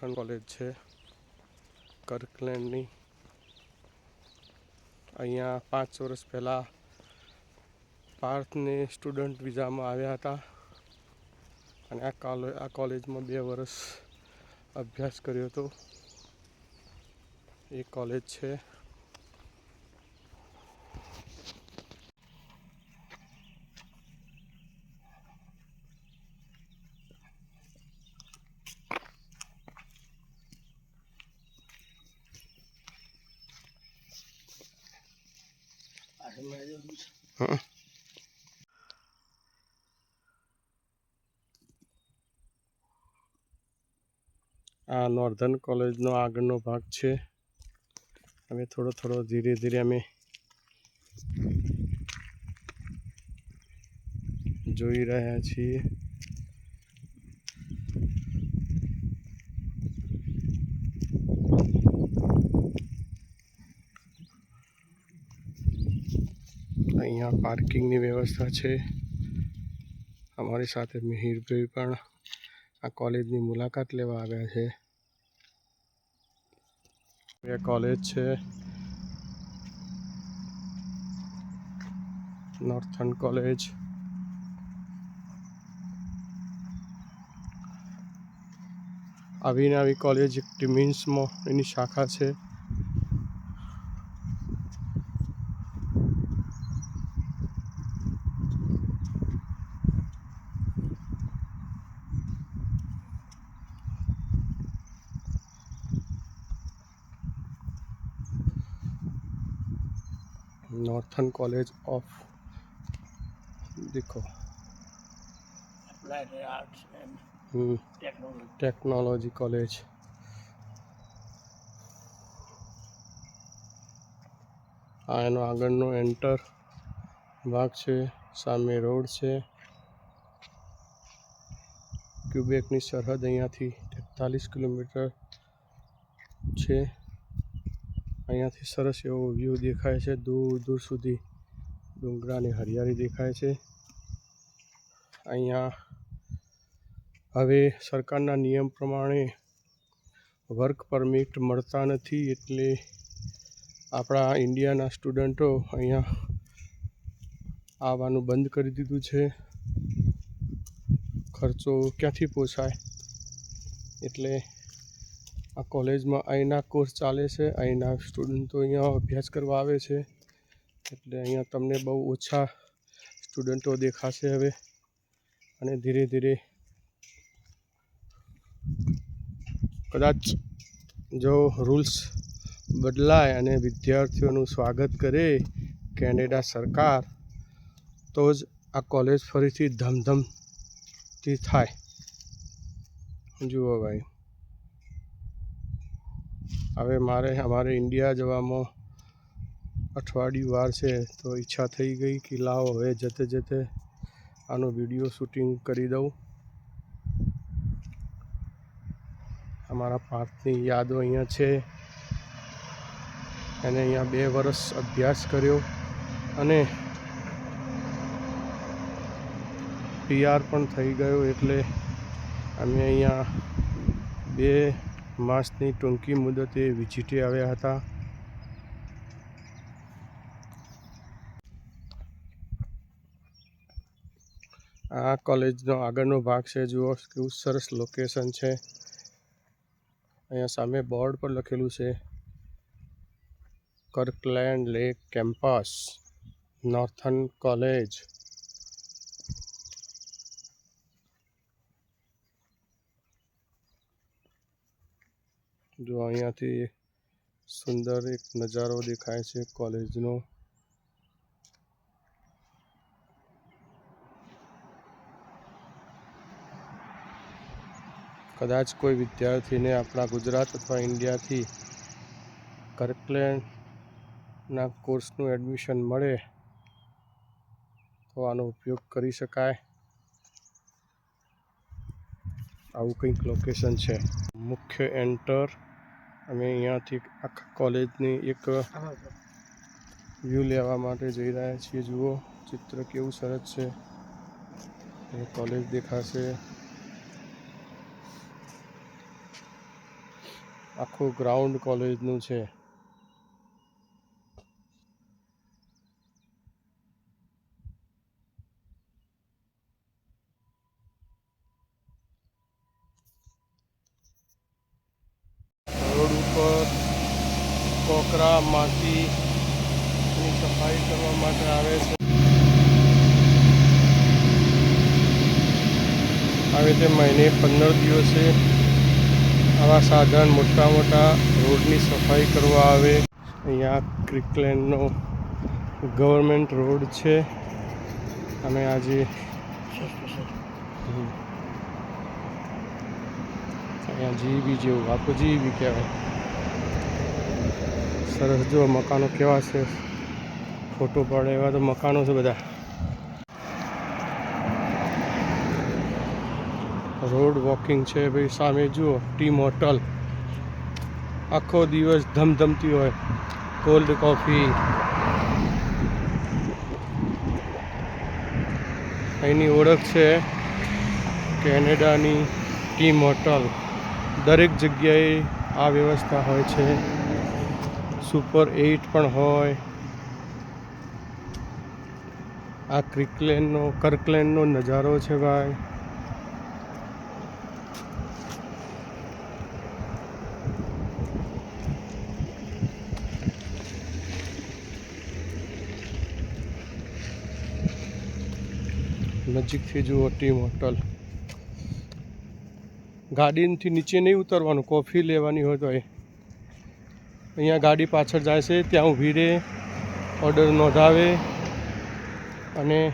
Northern college છે કર્કલેન્ડની અહીંયા પાંચ વર્ષ પહેલાં પાર્થને સ્ટુડન્ટ વિઝામાં આવ્યા હતા અને આ કોલે, આ કોલેજમાં બે વર્ષ અભ્યાસ કર્યો હતો. એ કોલેજ છે. હં. આ નોર્ધન કોલેજનો આગળનો ભાગ છે અમે થોડો થોડો ધીરે ધીરે અમે જોઈ રહ્યા છીએ અહીંયા પાર્કિંગની વ્યવસ્થા છે. અમારી સાથે મિહિરભાઈ પણ આ કોલેજની મુલાકાત લેવા આવ્યા છે. એ કોલેજ છે. Northern college. આવીને આવી કોલેજ, ટિમિન્સમાં એની શાખા છે. નોર્થન કોલેજ ઓફ દેખો ટેકનોલોજી કોલેજ આ એનો આગળનો એન્ટર ભાગ છે સામે રોડ છે ક્યુબેકની સરહદ અહીંયાથી તેતાલીસ કિલોમીટર છે અહીંયાથી સરસ એવો વ્યૂ દેખાય છે. દૂર દૂર સુધી ડુંગરાની હરિયાળી દેખાય છે. અહીંયા હવે સરકારના નિયમ પ્રમાણે વર્ક પરમિટ મળતા નથી એટલે આપણા ઇન્ડિયાના સ્ટુડન્ટો અહીંયા આવવાનું બંધ કરી દીધું છે. ખર્ચો ક્યાંથી પોસાય? એટલે આ કોલેજમાં અહીંના કોર્સ ચાલે છે. અહીંના સ્ટુડન્ટો અહીંયા અભ્યાસ કરવા આવે છે. એટલે અહીંયા તમને બહુ ઓછા સ્ટુડન્ટો દેખાશે હવે. અને ધીરે ધીરે કદાચ જો રૂલ્સ બદલાય અને વિદ્યાર્થીઓનું સ્વાગત કરે કેનેડા સરકાર, તો જ આ કોલેજ ફરીથી ધમધમથી થાય. જુઓ ભાઈ. હવે મારે અમારે ઇન્ડિયા જવામાં અઠવાડિયું વાર છે તો ઈચ્છા થઈ ગઈ કે લાવો, હવે જતે જતે આનો વીડિયો શૂટિંગ કરી દઉં. અમારા પાર્થની યાદો અહીંયા છે. એને અહીંયા બે વર્ષ અભ્યાસ કર્યો અને પીઆર પણ થઈ ગયો એટલે અમે અહીંયા બે માસની ટૂંકી મુદતે વિઝિટે આવ્યા હતા. આ કોલેજનો આગળનો ભાગ છે, જુઓ કેવું સરસ લોકેશન છે. અહીંયા સામે બોર્ડ પર લખેલું છે, Kirkland lake campus, Northern college. જો અહીંયાથી સુંદર એક નજારો દેખાય છે કોલેજનો. કદાચ કોઈ વિદ્યાર્થીને આપણા ગુજરાત અથવા ઇન્ડિયાથી કર્કલેન્ડના કોર્સનું એડમિશન મળે તો આનો ઉપયોગ કરી શકાય. આવું કંઈક લોકેશન છે. મુખ્ય એન્ટર અમે અહીંયાથી આખા કોલેજની એક વ્યૂ લેવા માટે જઈ રહ્યા છીએ. જુઓ, ચિત્ર કેવું સરસ છે. કોલેજ દેખાશે. આખું ગ્રાઉન્ડ કોલેજનું છે રોડ ઉપર કોકરા માટીની સફાઈ કરવા માટે આવે છે આવી તે મહિને પંદર દિવસે આવા સાધન મોટા મોટા રોડની સફાઈ કરવા આવે. અહીંયા ક્રિકલેન્ડનો ગવર્મેન્ટ રોડ છે. અને આજે અહીંયા જીબી જેવું, આખું જીબી કહેવાય. સરસ જો મકાનો કેવા છે. ફોટો પાડે એવા તો મકાનો છે બધા. રોડ વોકિંગ છે ભાઈ, સામે જુઓ, ટીમ હોટલ. આખો દિવસ ધમધમતી હોય. Cold coffee. અહીંની ઓળખ છે કેનેડાની ટીમ હોટલ. દરેક જગ્યાએ આ વ્યવસ્થા હોય છે. સુપર એઇટ પણ હોય. આ ક્રિકલેનનો, કર્કલેનનો નજારો છે ભાઈ. નજીકથી જુઓ ટીમ હોટલ. ગાડીથી નીચે નહીં ઉતરવાનું, કોફી લેવાની હોય તો એ. અહીંયા ગાડી પાછળ જાય છે, ત્યાં ઊભી રહે ઓર્ડર નોંધાવે અને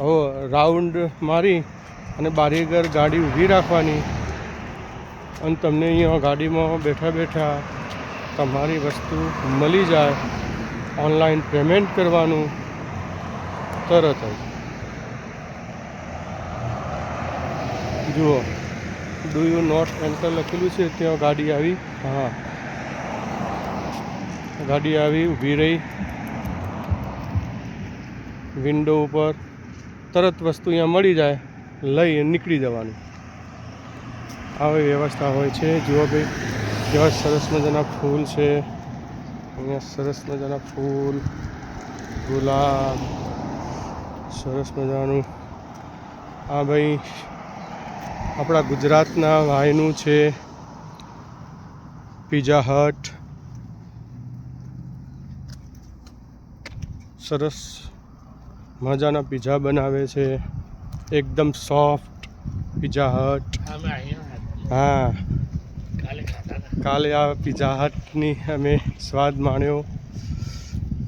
હવે રાઉન્ડ મારી અને બારીગર ગાડી ઊભી રાખવાની. અને તમને અહીંયા ગાડીમાં બેઠા બેઠા તમારી વસ્તુ મળી જાય. ઓનલાઈન પેમેન્ટ કરવાનું. તરત જ. જુઓ. ડુ યુ નોટ એન્ટર લખેલું છે? ત્યાં ગાડી આવી. હા. ગાડી આવી, ઊભી રહી. વિન્ડો ઉપર તરત વસ્તુ અહીંયા મળી જાય, લઈ નીકળી જવાનું. આવી વ્યવસ્થા હોય છે. જુઓ ભાઈ, કેવા સરસ મજાના ફૂલ છે. અહીંયા સરસ મજાના ફૂલ, ગુલાબ, સરસ મજાનું. આ ભાઈ આપણા ગુજરાતના વાયનું છે પીઝા હટ. સરસ મજાના પીઝા બનાવે છે એકદમ સોફ્ટ પીઝા હટ. હા. કાલે આ પીઝા હટની અમે સ્વાદ માણ્યો.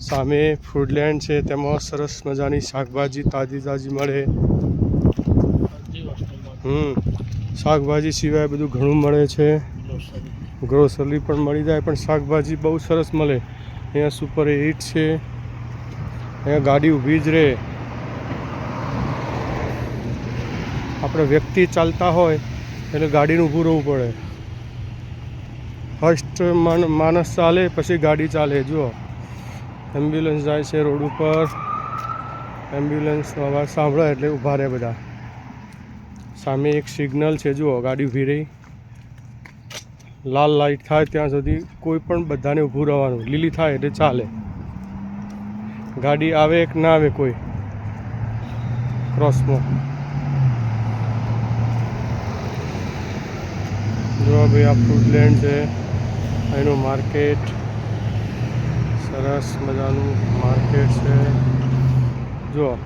સામે ફૂડલેન્ડ છે તેમાં સરસ મજાની શાકભાજી તાજી તાજી મળે. હમ. શાકભાજી સિવાય બધું ઘણું મળે છે. ગ્રોસરી પણ મળી જાય, પણ શાકભાજી બહુ સરસ મળે. અહીંયા સુપર હિટ છે. અહીંયા ગાડી ઊભી જ રહે આપણે વ્યક્તિ ચાલતા હોય, એટલે ગાડીનું ઊભું રહેવું પડે. ફર્સ્ટ માણસ ચાલે, પછી ગાડી ચાલે, જુઓ. એમ્બ્યુલન્સ જાય છે રોડ ઉપર. એમ્બ્યુલન્સનો અવાજ સાંભળે, એટલે ઊભા રહે બધા. સામે એક સિગ્નલ છે, જુઓ, ગાડી ઊભી રહી. લાલ લાઈટ થાય ત્યાં સુધી કોઈ પણ બધાને ઊભું રહેવાનું. લીલી થાય એટલે ચાલે. ગાડી આવે કે ના આવે કોઈ? ક્રોસમાં જો ભાઈ, આ ફૂડલેન્ડ છે. અહીંનું માર્કેટ સરસ મજાનું માર્કેટ છે. જો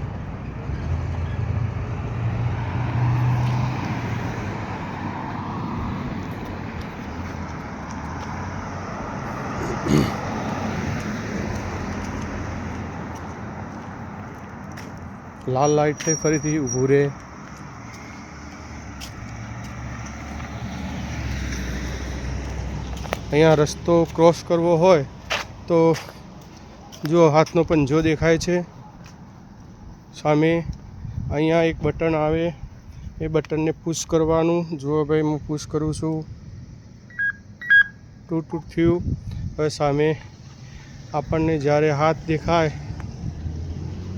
લાલ લાઈટ છે, ફરીથી ઊભું રહે અહીંયા રસ્તો ક્રોસ કરવો હોય તો જો હાથનો પંજો દેખાય છે. સામે અહીંયા એક બટન આવે, એ બટનને પુશ કરવાનું. જુઓ ભાઈ, હું પુશ કરું છું. તૂટ તૂટ થયું. હવે સામે આપણને જ્યારે હાથ દેખાય,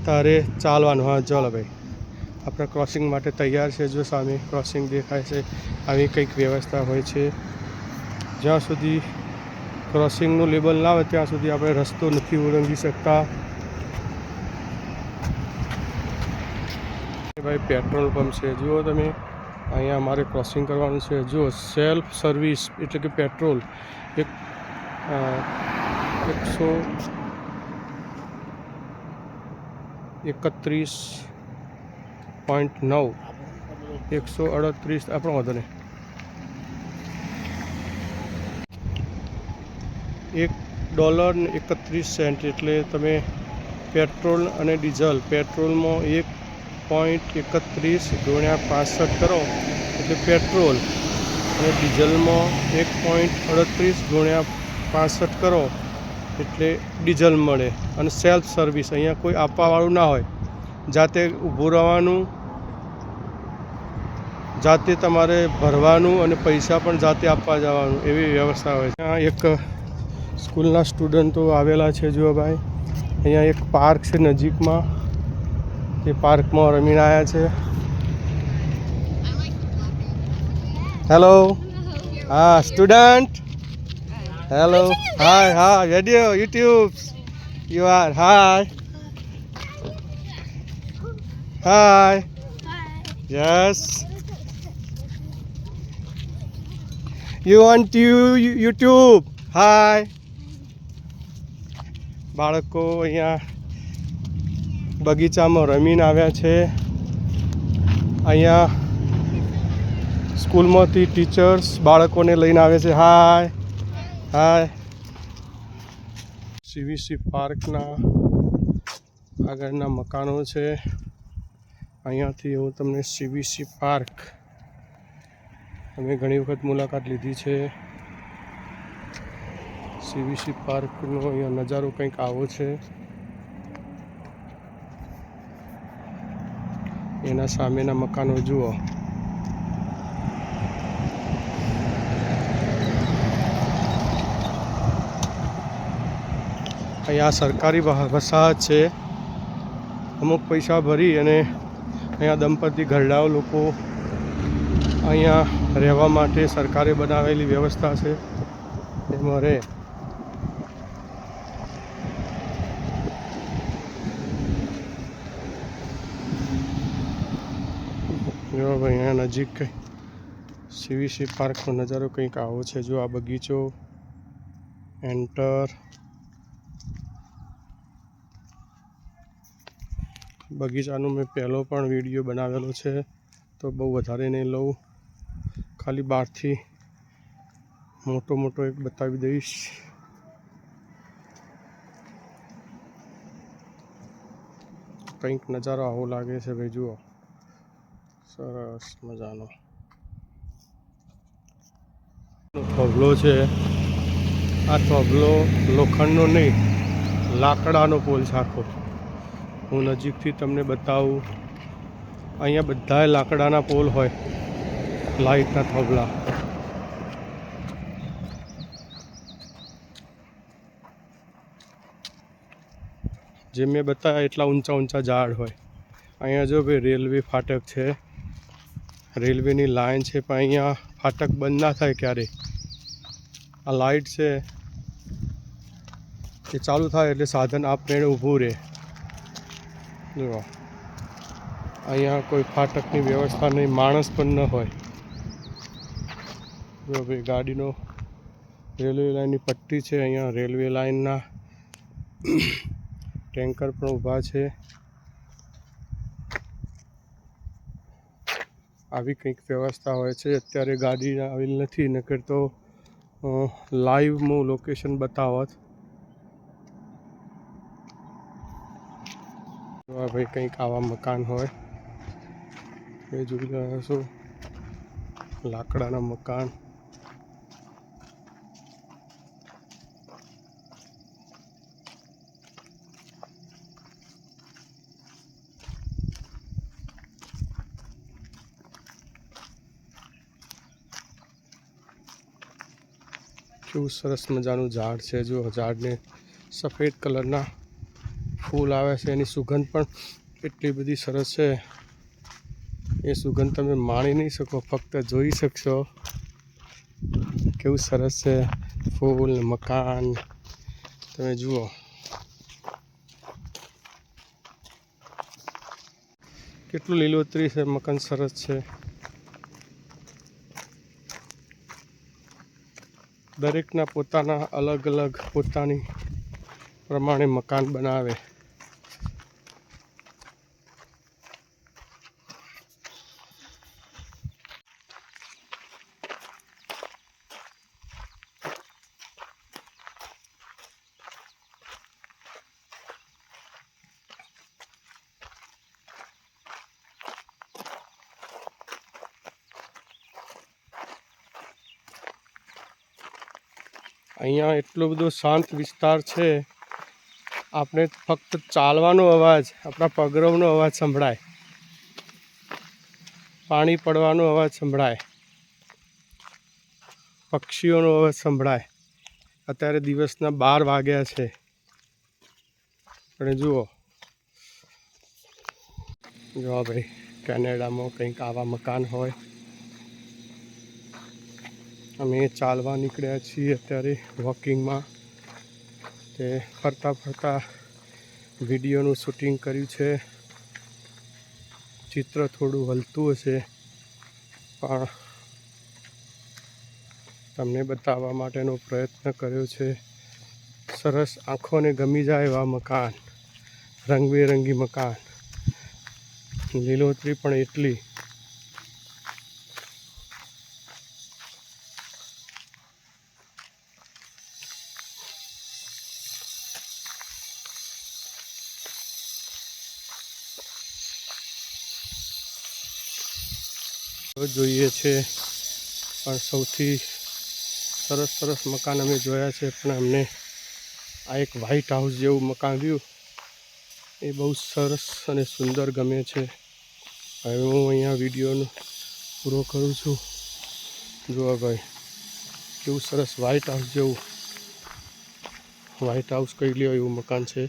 ત્યારે ચાલવાનું. હા, ચાલો ભાઈ. આપણે ક્રોસિંગ માટે તૈયાર છે. જો સામે ક્રોસિંગ દેખાય છે, આવી કંઈક વ્યવસ્થા હોય છે. જ્યાં સુધી ક્રોસિંગનું લેબલ ના આવે ત્યાં સુધી આપણે રસ્તો નથી ઓળંગી શકતા. ભાઈ, પેટ્રોલ પંપ છે. જુઓ તમે, અહીંયા અમારે ક્રોસિંગ કરવાનું છે. જુઓ સેલ્ફ સર્વિસ એટલે કે પેટ્રોલ. એકસો એકત્રીસ પોઈન્ટ નવ. એકસો અડત્રીસ આપણો વાંધો નહીં એક ડોલર એકત્રીસ સેન્ટ એટલે તમે પેટ્રોલ અને ડીઝલ, પેટ્રોલમાં એક પોઈન્ટ એકત્રીસ ગુણ્યા પાસઠ કરો, એટલે પેટ્રોલ. અને ડીઝલમાં એક પોઈન્ટ અડત્રીસ ગુણ્યા પાસઠ કરો એટલે ડીઝલ મળે અને સેલ્ફ સર્વિસ અહીંયા કોઈ આપવાવાળું ના હોય. જાતે ઊભું રહેવાનું, જાતે તમારે ભરવાનું અને પૈસા પણ જાતે આપવા જવાનું, એવી વ્યવસ્થા હોય છે. ત્યાં એક સ્કૂલના સ્ટુડન્ટો આવેલા છે જુઓ અહીંયા એક પાર્ક છે નજીકમાં. તે પાર્કમાં રમીને આવ્યા છે. હેલો હા, સ્ટુડન્ટ? હેલો હાય હા video YouTube you are hi hi yes you want you YouTube hi બાળકો અહીંયા બગીચામાં રમીને આવ્યા છે. અહીંયા સ્કૂલમાંથી ટીચર્સ બાળકોને લઈને આવે છે. હાય હાય સીવીસી પાર્કના આગળના મકાનો છે. અહીંયાથી હું તમને સીવીસી પાર્ક અમે ઘણી વખત મુલાકાત લીધી છે. સીવીસી પાર્કનો અહીંયા નજારો કંઈક આવો છે. એના સામેના મકાનો જુઓ. અહીંયા સરકારી વસાહત છે. અમુક પૈસા ભરી અને અહીંયા દંપતી ઘરડાઓ લોકો અહીંયા રહેવા માટે સરકારે બનાવેલી વ્યવસ્થા છે. એમાં રહે. જો ભાઈ અહીંયા નજીક સીવીસી પાર્કનો નજારો કંઈક આવો છે. જો આ બગીચો, એન્ટર બગીચાનો મેં પહેલો પણ વીડિયો બનાવેલો છે, તો બહુ વધારે નહીં લઉં. ખાલી બહારથી મોટો મોટો એક બતાવી દઈશ. કંઈક નજારો આવો લાગે છે ભાઈ, જુઓ. સરસ મજાનો. થોભલો છે. આ થોભલો લોખંડનો નહીં, લાકડાનો પોલ છે આખો. હું નજીકથી તમને બતાવું. અહીંયા બધાય લાકડાના પોલ હોય. લાઇટના થાંભલા. જે મેં બતાવ્યા એટલા ઊંચા ઊંચા ઝાડ હોય. અહીંયા જો ભાઈ રેલવે ફાટક છે. રેલવેની લાઇન છે, પણ અહીંયા ફાટક બંધ ના થાય ક્યારે આ લાઇટ છે. એ ચાલુ થાય એટલે સાધન આપમેળે ઊભું રહે. જુઓ અહીંયા કોઈ ફાટકની વ્યવસ્થા નહીં, માણસ પણ ન હોય. જો ભાઈ, ગાડીનો રેલવે લાઇનની પટ્ટી છે, અહીંયા રેલવે લાઇનના ટેન્કર પણ ઊભા છે. આવી કંઈક વ્યવસ્થા હોય છે, અત્યારે ગાડી આવેલી નથી, નકર તો લાઈવ હું લોકેશન બતાવત. તો આ ભાઈ કંઈક આવા મકાન હોય. એ જોઈ રહ્યા છો. લાકડાના મકાન. કેવું સરસ મજાનું ઝાડ છે. જો ઝાડને સફેદ કલરના ફૂલ આવે છે, એની સુગંધ પણ એટલી બધી સરસ છે. એ સુગંધ તમે માણી નહીં શકો, ફક્ત જોઈ શકશો. કેવું સરસ છે, ફૂલ, મકાન. તમે જુઓ. કેટલું લીલોતરી છે, મકાન સરસ છે. દરેકના પોતાના અલગ અલગ પોતાની પ્રમાણે મકાન બનાવે. અહીંયા એટલો બધો શાંત વિસ્તાર છે, આપણે ફક્ત ચાલવાનો અવાજ, આપણા પગરવનો અવાજ સંભળાય. પાણી પડવાનો અવાજ સંભળાય. પક્ષીઓનો અવાજ સંભળાય. અત્યારે દિવસના બાર વાગ્યા છે. અને જુઓ. જો ભાઈ, કેનેડામાં કંઈક આવા મકાન હોય. અમે ચાલવા નીકળ્યા છીએ અત્યારે વોકિંગમાં. તે ફરતા ફરતા વિડીયોનું શૂટિંગ કર્યું છે. ચિત્ર થોડું હલતું હશે, પણ તમને બતાવવા માટેનો પ્રયત્ન કર્યો છે. સરસ આંખોને ગમી જાય એવા મકાન, રંગબેરંગી મકાન. લીલોતરી પણ એટલી જોઈએ છે. પણ સૌથી સરસ સરસ મકાન અમે જોયા છે. પણ અમને આ એક વ્હાઇટ હાઉસ જેવું મકાન રહ્યું એ બહુ સરસ અને સુંદર ગમે છે. હવે હું અહીંયા વિડીયોનો પૂરો કરું છું. જોવા ભાઈ, કેવું સરસ વ્હાઇટ હાઉસ જેવું. વ્હાઇટ હાઉસ કહી લ્યો એવું મકાન છે.